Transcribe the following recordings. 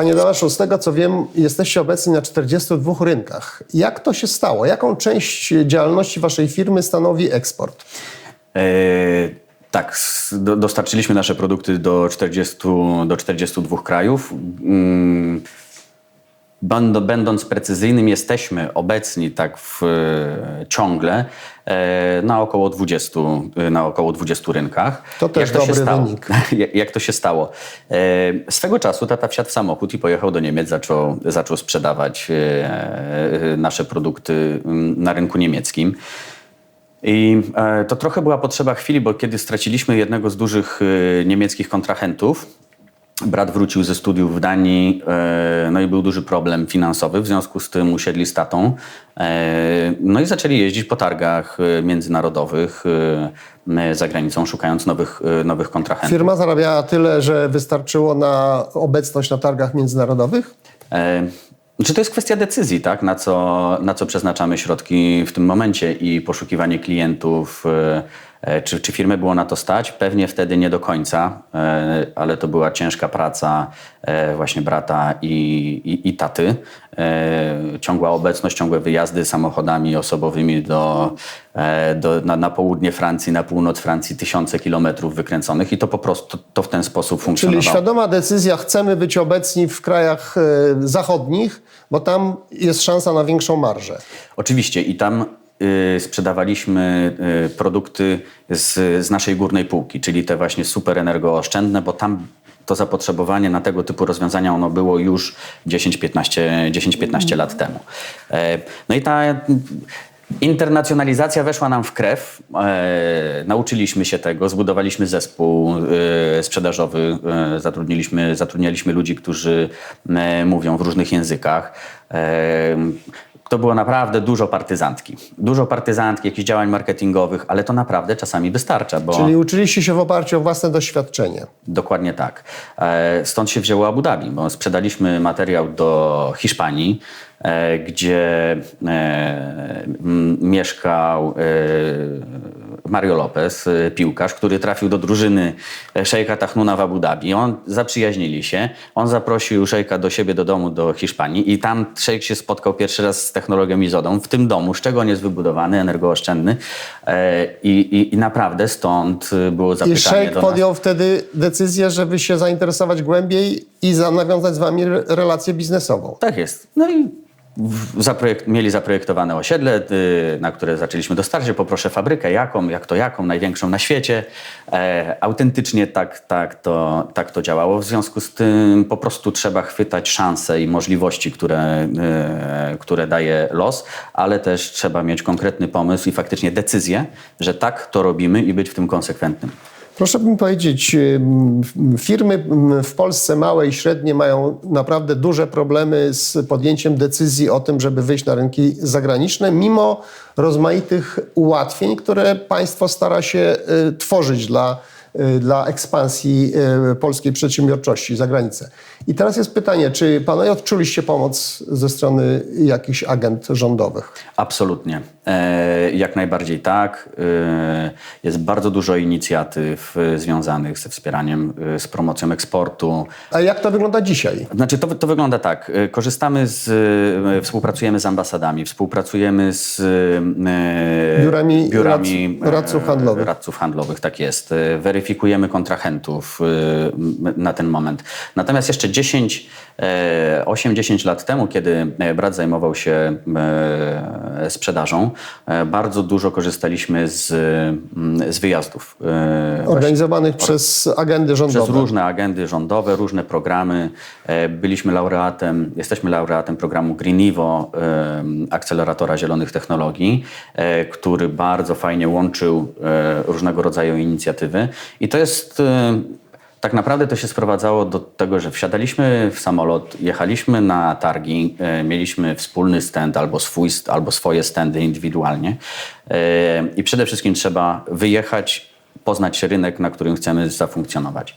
Panie Damaszu, z tego co wiem, jesteście obecni na 42 rynkach. Jak to się stało? Jaką część działalności waszej firmy stanowi eksport? E, tak, dostarczyliśmy nasze produkty do, 40, do 42 krajów. Mm, Będąc precyzyjnym, jesteśmy obecni tak w, e, ciągle e, na około 20, e, na około 20 rynkach. To też Jak się dobry stało? wynik. Jak- to się stało? Swego czasu tata wsiadł w samochód i pojechał do Niemiec, zaczął, zaczął sprzedawać nasze produkty na rynku niemieckim. I to trochę była potrzeba chwili, bo kiedy straciliśmy jednego z dużych niemieckich kontrahentów, brat wrócił ze studiów w Danii, e, no i był duży problem finansowy, w związku z tym usiedli z tatą, e, no i zaczęli jeździć po targach e, międzynarodowych za granicą, szukając nowych, nowych kontrahentów. Firma zarabiała tyle, że wystarczyło na obecność na targach międzynarodowych? Czy to jest kwestia decyzji, tak? na, co, na co przeznaczamy środki w tym momencie i poszukiwanie klientów? E, Czy, czy firmę było na to stać? Pewnie wtedy nie do końca, e, ale to była ciężka praca e, właśnie brata i, i, i taty. Ciągła obecność, ciągłe wyjazdy samochodami osobowymi do, do, na, na południe Francji, na północ Francji, tysiące kilometrów wykręconych i to po prostu to w ten sposób Czyli funkcjonowało. świadoma decyzja, chcemy być obecni w krajach zachodnich, bo tam jest szansa na większą marżę. Oczywiście i tam sprzedawaliśmy y, produkty z, z naszej górnej półki, czyli te właśnie super energooszczędne, bo tam to zapotrzebowanie na tego typu rozwiązania ono było już 10-15 10-15 lat temu. E, No i ta internacjonalizacja weszła nam w krew. E, nauczyliśmy się tego, zbudowaliśmy zespół e, sprzedażowy, zatrudniliśmy, zatrudnialiśmy ludzi, którzy mówią w różnych językach. To było naprawdę dużo partyzantki. Dużo partyzantki, jakichś działań marketingowych, ale to naprawdę czasami wystarcza, bo... Czyli uczyliście się w oparciu o własne doświadczenie. Dokładnie tak. E, Stąd się wzięło Abu Dhabi, bo sprzedaliśmy materiał do Hiszpanii, gdzie e, mieszkał e, Mario Lopez, e, piłkarz, który trafił do drużyny e, szejka Tachnuna w Abu Dhabi. On zaprzyjaźnili się, on zaprosił szejka do siebie do domu do Hiszpanii i tam szejk się spotkał pierwszy raz z technologią Izodą w tym domu, z czego on jest wybudowany, energooszczędny e, i, i, i naprawdę stąd e, było I zapytanie Szejk do nas. podjął wtedy decyzję, żeby się zainteresować głębiej i za, nawiązać z wami re- relację biznesową. Tak jest. No i zaprojekt, mieli zaprojektowane osiedle, y, na które zaczęliśmy dostarczyć. Poproszę fabrykę, jaką, jak to jaką, największą na świecie. E, autentycznie tak, tak, to, tak to działało. W związku z tym po prostu trzeba chwytać szanse i możliwości, które, y, które daje los, ale też trzeba mieć konkretny pomysł i faktycznie decyzję, że tak to robimy i być w tym konsekwentnym. Proszę mi powiedzieć, ym, firmy w Polsce małe i średnie mają naprawdę duże problemy z podjęciem decyzji o tym, żeby wyjść na rynki zagraniczne, mimo rozmaitych ułatwień, które państwo stara się y, tworzyć dla, y, dla ekspansji y, polskiej przedsiębiorczości za granicę. I teraz jest pytanie, czy panowie odczuliście pomoc ze strony jakichś agent rządowych? Absolutnie. E, jak najbardziej tak. E, jest bardzo dużo inicjatyw e, związanych ze wspieraniem, z promocją eksportu. A jak to wygląda dzisiaj? Znaczy, to, to wygląda tak. Korzystamy z, współpracujemy z ambasadami, współpracujemy z Biurami biurami radców- radców handlowych. radców handlowych, tak jest. Weryfikujemy kontrahentów e, m, na ten moment. Natomiast jeszcze 10, e, 8-10 lat temu, kiedy e, brat zajmował się e, sprzedażą, e, bardzo dużo korzystaliśmy z, m, z wyjazdów. e, Organizowanych przez agendy rządowe. przez różne agendy rządowe, różne programy. E, Byliśmy laureatem, jesteśmy laureatem programu Greenivo, e, akceleratora zielonych technologii, e, który bardzo fajnie łączył e, różnego rodzaju inicjatywy. I to jest. e, Tak naprawdę to się sprowadzało do tego, że wsiadaliśmy w samolot, jechaliśmy na targi, e, mieliśmy wspólny stand albo swój, albo swoje standy indywidualnie. E, I przede wszystkim trzeba wyjechać, poznać rynek, na którym chcemy zafunkcjonować.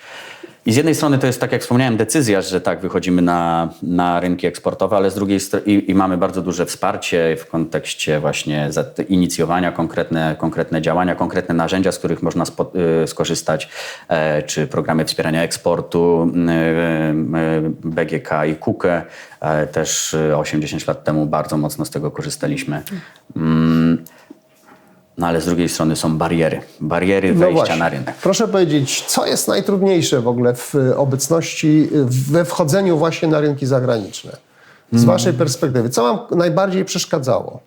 I z jednej strony to jest, tak jak wspomniałem, decyzja, że tak, wychodzimy na, na rynki eksportowe, ale z drugiej strony i, i mamy bardzo duże wsparcie w kontekście właśnie inicjowania konkretne, konkretne działania, konkretne narzędzia, z których można spo, y, skorzystać, e, czy programy wspierania eksportu, y, y, BGK i KUKE. E, też y, 80 lat temu bardzo mocno z tego korzystaliśmy. Mm, No ale z drugiej strony są bariery. Bariery wejścia na rynek. Proszę powiedzieć, co jest najtrudniejsze w ogóle w y, obecności, y, we wchodzeniu właśnie na rynki zagraniczne? Z Mm. waszej perspektywy, co wam najbardziej przeszkadzało?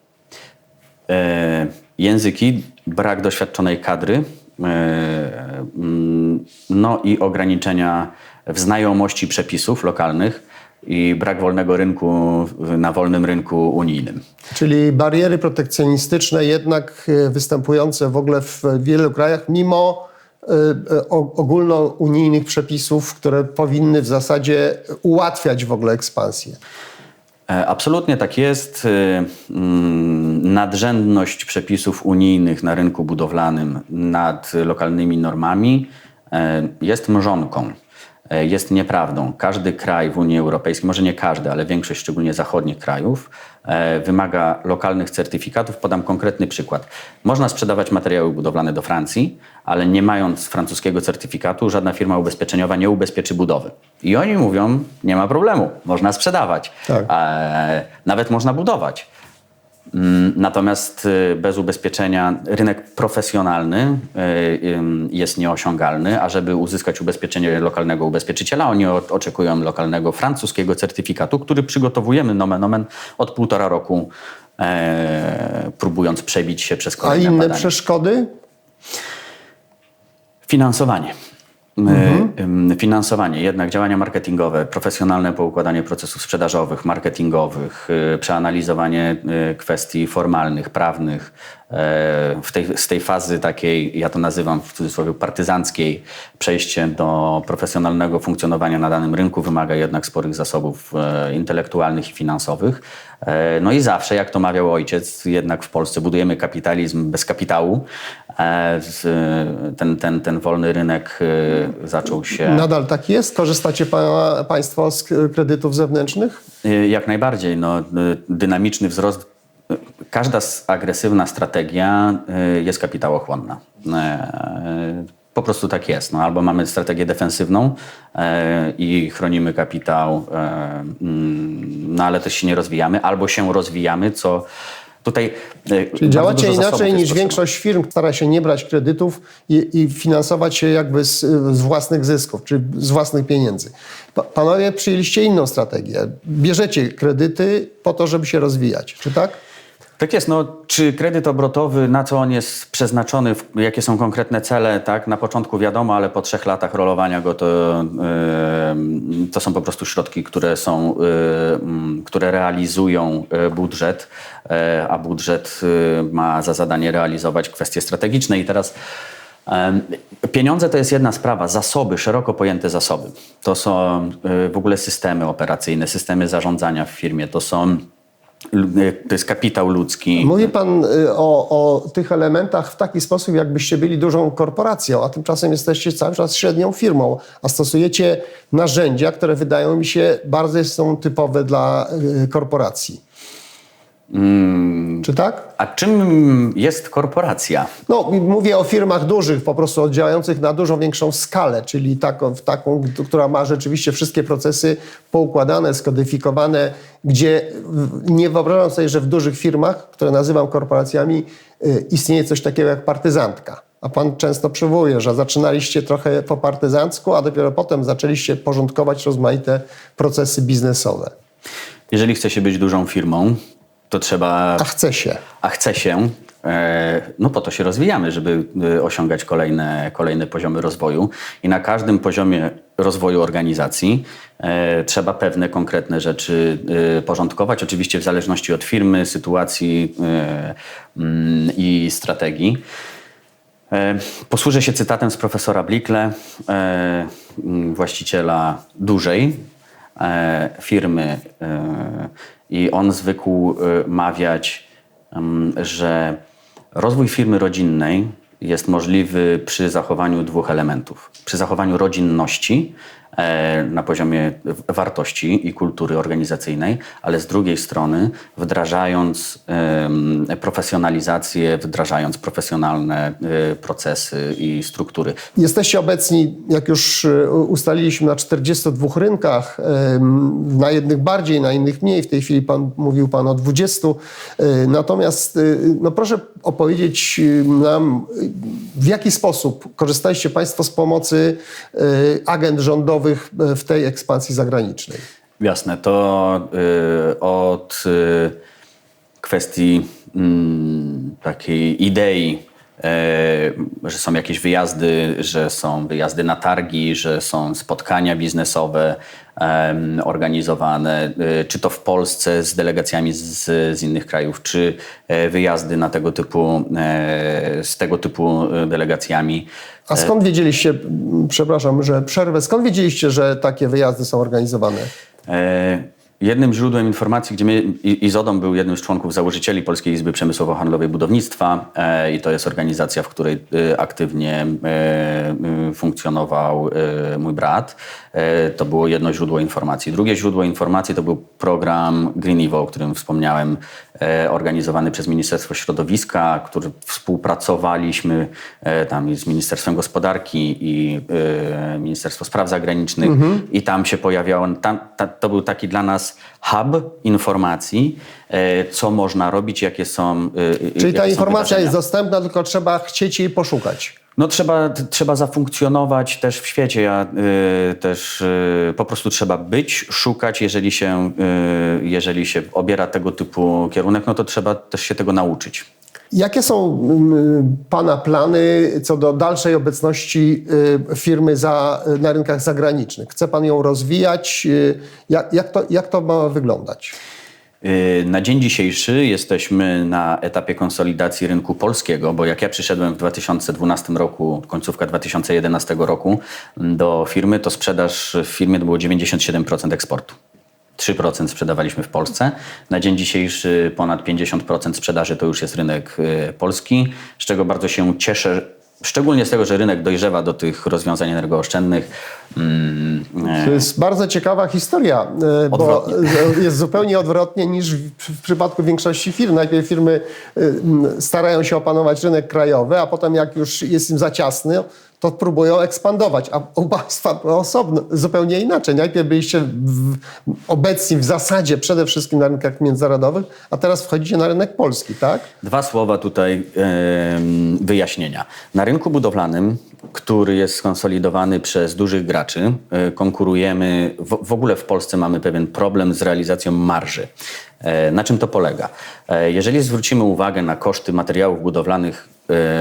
E, języki, brak doświadczonej kadry, e, mm, no i ograniczenia w znajomości przepisów lokalnych i brak wolnego rynku na wolnym rynku unijnym. Czyli bariery protekcjonistyczne jednak y, występujące w ogóle w wielu krajach, mimo o- ogólnounijnych przepisów, które powinny w zasadzie ułatwiać w ogóle ekspansję. E, Absolutnie tak jest. E, mm, Nadrzędność przepisów unijnych na rynku budowlanym nad lokalnymi normami e, jest mrzonką. E, Jest nieprawdą. Każdy kraj w Unii Europejskiej, może nie każdy, ale większość szczególnie zachodnich krajów, e, wymaga lokalnych certyfikatów. Podam konkretny przykład. Można sprzedawać materiały budowlane do Francji, ale nie mając francuskiego certyfikatu, żadna firma ubezpieczeniowa nie ubezpieczy budowy. I oni mówią, nie ma problemu, można sprzedawać, Tak. e, nawet można budować. Mm, Natomiast y, bez ubezpieczenia rynek profesjonalny y, jest nieosiągalny, a żeby uzyskać ubezpieczenie lokalnego ubezpieczyciela, oni oczekują lokalnego francuskiego certyfikatu, który przygotowujemy nomen omen od półtora roku, e, próbując przebić się przez A kolejne inne badania. przeszkody? Finansowanie. Ym, Finansowanie, jednak działania marketingowe, profesjonalne poukładanie procesów sprzedażowych, marketingowych, y, przeanalizowanie y, kwestii formalnych, prawnych. e, W tej, z tej fazy takiej, ja to nazywam w cudzysłowie partyzanckiej, przejście do profesjonalnego funkcjonowania na danym rynku wymaga jednak sporych zasobów e, intelektualnych i finansowych. E, No i zawsze, jak to mawiał ojciec, jednak w Polsce budujemy kapitalizm bez kapitału. E, Ten, ten, ten wolny rynek e, zaczął się Nadal tak jest? Korzystacie pa, Państwo z kredytów zewnętrznych? e, jak najbardziej. No, dynamiczny wzrost. Każda agresywna strategia jest kapitałochłonna. Po prostu tak jest. No, albo mamy strategię defensywną i chronimy kapitał, mm, no ale też się nie rozwijamy, albo się rozwijamy, co tutaj. e, Czyli działacie inaczej niż większość. większość firm, stara się nie brać kredytów i, i finansować się jakby z, z własnych zysków, czy z własnych pieniędzy. Pa, panowie przyjęliście inną strategię. Bierzecie kredyty po to, żeby się rozwijać, czy tak? Tak jest. No, czy kredyt obrotowy, na co on jest przeznaczony, jakie są konkretne cele, tak? Na początku wiadomo, ale po trzech latach rolowania go to, yy, to są po prostu środki, które są, yy, które realizują yy, budżet, yy, a budżet yy, ma za zadanie realizować kwestie strategiczne i teraz Pieniądze to jest jedna sprawa, zasoby, szeroko pojęte zasoby. To są w ogóle systemy operacyjne, systemy zarządzania w firmie, to są to jest kapitał ludzki. Mówi pan y, o, o tych elementach w taki sposób, jakbyście byli dużą korporacją, a tymczasem jesteście cały czas średnią firmą, a stosujecie narzędzia, które wydają mi się bardzo są typowe dla y, korporacji. Czy tak? A czym jest korporacja? No, mówię o firmach dużych, po prostu działających na dużo większą skalę, czyli taką, taką, która ma rzeczywiście wszystkie procesy poukładane, skodyfikowane, gdzie nie wyobrażam sobie, że w dużych firmach, które nazywam korporacjami, y, istnieje coś takiego jak partyzantka. A pan często przywołuje, że zaczynaliście trochę po partyzancku, a dopiero potem zaczęliście porządkować rozmaite procesy biznesowe. Jeżeli chce się być dużą firmą, to trzeba A chce się. a chce się, e, no po to się rozwijamy, żeby e, osiągać kolejne, kolejne poziomy rozwoju. I na każdym poziomie rozwoju organizacji e, trzeba pewne konkretne rzeczy porządkować, oczywiście w zależności od firmy, sytuacji mm, i strategii. Posłużę się cytatem z profesora Blickle, e, m, właściciela dużej firmy i on zwykł e, mawiać, em, że rozwój firmy rodzinnej jest możliwy przy zachowaniu dwóch elementów. Przy zachowaniu rodzinności na poziomie wartości i kultury organizacyjnej, ale z drugiej strony wdrażając profesjonalizację, wdrażając profesjonalne e, procesy i struktury. Jesteście obecni, jak już e, ustaliliśmy, na 42 rynkach, na jednych bardziej, na innych mniej. W tej chwili pan, mówił Pan o 20. E, Natomiast e, no proszę opowiedzieć e, nam, e, w jaki sposób korzystaliście Państwo z pomocy e, agent rządowych e, w tej ekspansji zagranicznej? Jasne, to y, od y, kwestii mm, takiej idei, y, że są jakieś wyjazdy, że są wyjazdy na targi, że są spotkania biznesowe organizowane, y, czy to w Polsce z delegacjami z, z innych krajów, czy e, wyjazdy na tego typu, e, z tego typu e, delegacjami. A skąd wiedzieliście, przepraszam, że przerwę, skąd wiedzieliście, że takie wyjazdy są organizowane? E, Jednym źródłem informacji, gdzie my, Izodom był jednym z członków założycieli Polskiej Izby Przemysłowo-Handlowej Budownictwa e, i to jest organizacja, w której e, aktywnie e, funkcjonował e, mój brat. E, to było jedno źródło informacji. Drugie źródło informacji to był program Green Evo, o którym wspomniałem, e, organizowany przez Ministerstwo Środowiska, który współpracowaliśmy tam z Ministerstwem Gospodarki i Ministerstwo Spraw Zagranicznych i tam się pojawiało, tam, ta, to był taki dla nas hub informacji, e, co można robić, jakie są e, Czyli ta jakie są informacja jest dostępna, tylko trzeba chcieć jej poszukać. No trzeba, trzeba zafunkcjonować też w świecie. Ja y, też y, po prostu trzeba być, szukać. Jeżeli się, y, jeżeli się obiera tego typu kierunek, no to trzeba też się tego nauczyć. Jakie są mm, Pana plany co do dalszej obecności y, firmy za, na rynkach zagranicznych? Chce Pan ją rozwijać? Y, Jak, jak, to, jak to ma wyglądać? Y, Na dzień dzisiejszy jesteśmy na etapie konsolidacji rynku polskiego, bo jak ja przyszedłem w 2012 roku, końcówka 2011 roku do firmy, to sprzedaż w firmie to było 97% eksportu. 3% sprzedawaliśmy w Polsce. Na dzień dzisiejszy ponad 50% sprzedaży to już jest rynek y, polski, z czego bardzo się cieszę. Szczególnie z tego, że rynek dojrzewa do tych rozwiązań energooszczędnych. Mm, e, To jest bardzo ciekawa historia, bo Odwrotnie. y, jest zupełnie odwrotnie niż w, przypadku większości firm. Najpierw firmy y, starają się opanować rynek krajowy, a potem jak już jest im za ciasny, to próbują ekspandować. A u Państwa osobno, zupełnie inaczej. Najpierw byliście w, obecni w zasadzie przede wszystkim na rynkach międzynarodowych, a teraz wchodzicie na rynek polski, tak? Dwa słowa tutaj wyjaśnienia. Na rynku budowlanym, który jest skonsolidowany przez dużych graczy, e, konkurujemy, w, w ogóle w Polsce mamy pewien problem z realizacją marży. E, Na czym to polega? E, Jeżeli zwrócimy uwagę na koszty materiałów budowlanych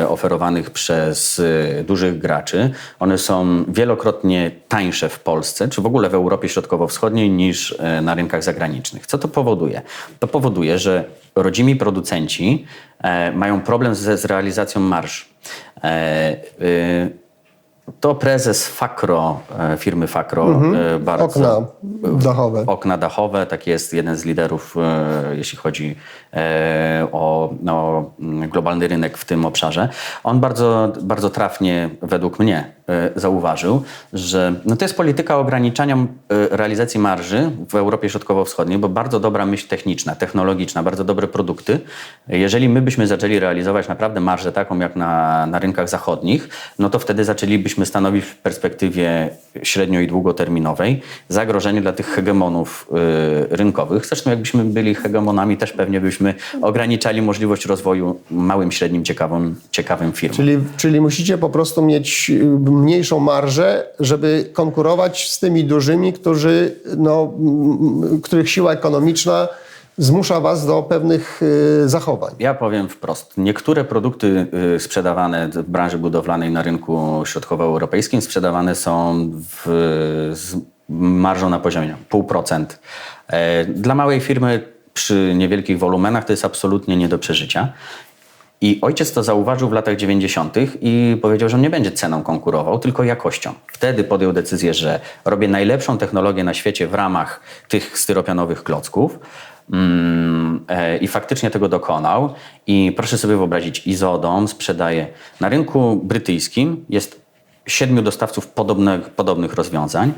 oferowanych przez e, dużych graczy, one są wielokrotnie tańsze w Polsce, czy w ogóle w Europie Środkowo-Wschodniej niż e, na rynkach zagranicznych. Co to powoduje? To powoduje, że rodzimi producenci e, mają problem ze, z realizacją marż. To prezes Fakro, e, firmy Fakro, e, bardzo... Okna dachowe. Okna dachowe, tak jest jeden z liderów, e, jeśli chodzi o, o globalny rynek w tym obszarze. On bardzo, bardzo trafnie, według mnie, zauważył, że no to jest polityka ograniczania e, realizacji marży w Europie Środkowo-Wschodniej, bo bardzo dobra myśl techniczna, technologiczna, bardzo dobre produkty. Jeżeli my byśmy zaczęli realizować naprawdę marżę taką jak na, na rynkach zachodnich, no to wtedy zaczęlibyśmy stanowić w perspektywie średnio i długoterminowej zagrożenie dla tych hegemonów y, rynkowych. Zresztą jakbyśmy byli hegemonami, też pewnie byśmy ograniczali możliwość rozwoju małym, średnim, ciekawym, ciekawym firmom. Czyli, czyli musicie po prostu mieć mniejszą marżę, żeby konkurować z tymi dużymi, którzy, no, których siła ekonomiczna zmusza was do pewnych y, zachowań. Ja powiem wprost. Niektóre produkty y, sprzedawane w branży budowlanej na rynku środkowoeuropejskim sprzedawane są w, z marżą na poziomie 0,5%. E, Dla małej firmy przy niewielkich wolumenach to jest absolutnie nie do przeżycia. I ojciec to zauważył w latach 90. i powiedział, że on nie będzie ceną konkurował, tylko jakością. Wtedy podjął decyzję, że robię najlepszą technologię na świecie w ramach tych styropianowych klocków. Mm, e, I faktycznie tego dokonał. I proszę sobie wyobrazić, Izodom sprzedaje na rynku brytyjskim jest siedmiu dostawców podobnych, podobnych rozwiązań.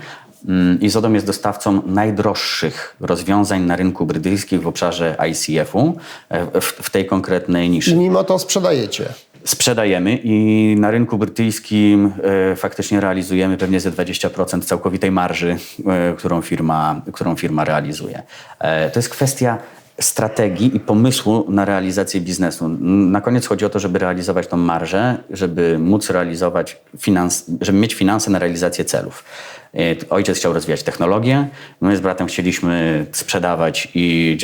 Mm, Izodom jest dostawcą najdroższych rozwiązań na rynku brytyjskim w obszarze ICF-u e, w, w tej konkretnej niszy. I mimo to sprzedajecie. Sprzedajemy i na rynku brytyjskim e, faktycznie realizujemy pewnie ze 20% całkowitej marży, e, którą, firma, którą firma realizuje. E, to jest kwestia strategii i pomysłu na realizację biznesu. Na koniec chodzi o to, żeby realizować tą marżę, żeby móc realizować finans, żeby mieć finanse na realizację celów. E, Ojciec chciał rozwijać technologię, my z bratem chcieliśmy sprzedawać i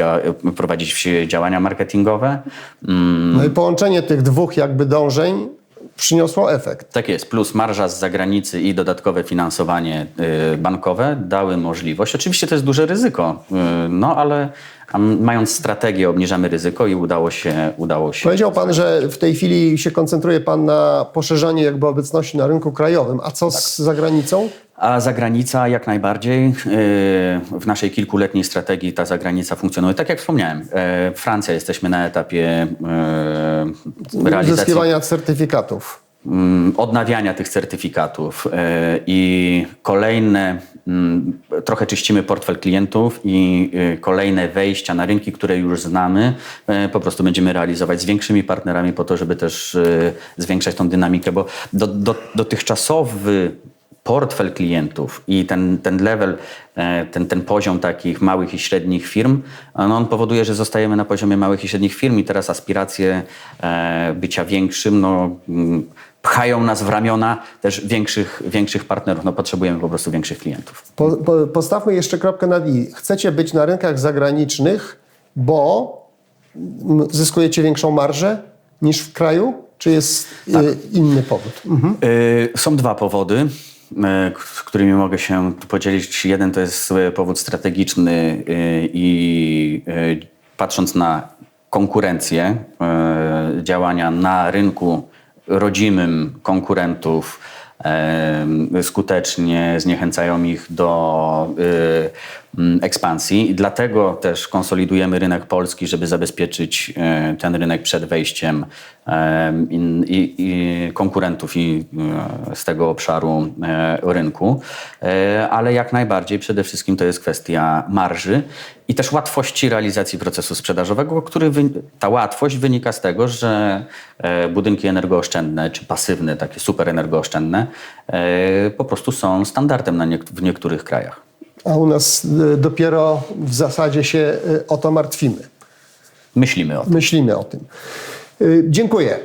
prowadzić działania marketingowe. Mm, No i połączenie tych dwóch jakby dążeń przyniosło efekt. Tak jest, plus marża z zagranicy i dodatkowe finansowanie y, bankowe dały możliwość. Oczywiście to jest duże ryzyko, y, no ale a mając strategię obniżamy ryzyko i udało się, udało się. Powiedział Pan, że w tej chwili się koncentruje Pan na poszerzaniu jakby obecności na rynku krajowym. A co z zagranicą? A zagranica jak najbardziej. y, W naszej kilkuletniej strategii ta zagranica funkcjonuje. Tak jak wspomniałem, y, Francja jesteśmy na etapie y, realizacji Uzyskiwania certyfikatów. Mm, odnawiania tych certyfikatów e, i kolejne, mm, trochę czyścimy portfel klientów i e, kolejne wejścia na rynki, które już znamy, e, po prostu będziemy realizować z większymi partnerami po to, żeby też zwiększać tą dynamikę, bo do, do, dotychczasowy portfel klientów i ten, ten level, ten, ten poziom takich małych i średnich firm, no on powoduje, że zostajemy na poziomie małych i średnich firm i teraz aspiracje bycia większym, no, mm, pchają nas w ramiona też większych, większych partnerów. No, potrzebujemy po prostu większych klientów. Po, po, postawmy jeszcze kropkę nad i. Chcecie być na rynkach zagranicznych, bo zyskujecie większą marżę niż w kraju? Czy jest y, inny powód? Mhm. Y, Są dwa powody, y, k- którymi mogę się podzielić. Jeden to jest powód strategiczny i patrząc na konkurencję, działania na rynku rodzimym konkurentów, skutecznie zniechęcają ich do y, ekspansji i dlatego też konsolidujemy rynek polski, żeby zabezpieczyć y, ten rynek przed wejściem em, in- i, konkurentów i e, z tego obszaru e, rynku, E, ale jak najbardziej przede wszystkim to jest kwestia marży i też łatwości realizacji procesu sprzedażowego, który ta łatwość wynika z tego, że e, budynki energooszczędne czy pasywne, takie super energooszczędne e, po prostu są standardem w niektórych krajach. A u nas y, dopiero w zasadzie się y, o to martwimy. Myślimy o tym. Myślimy o tym. Y, Dziękuję.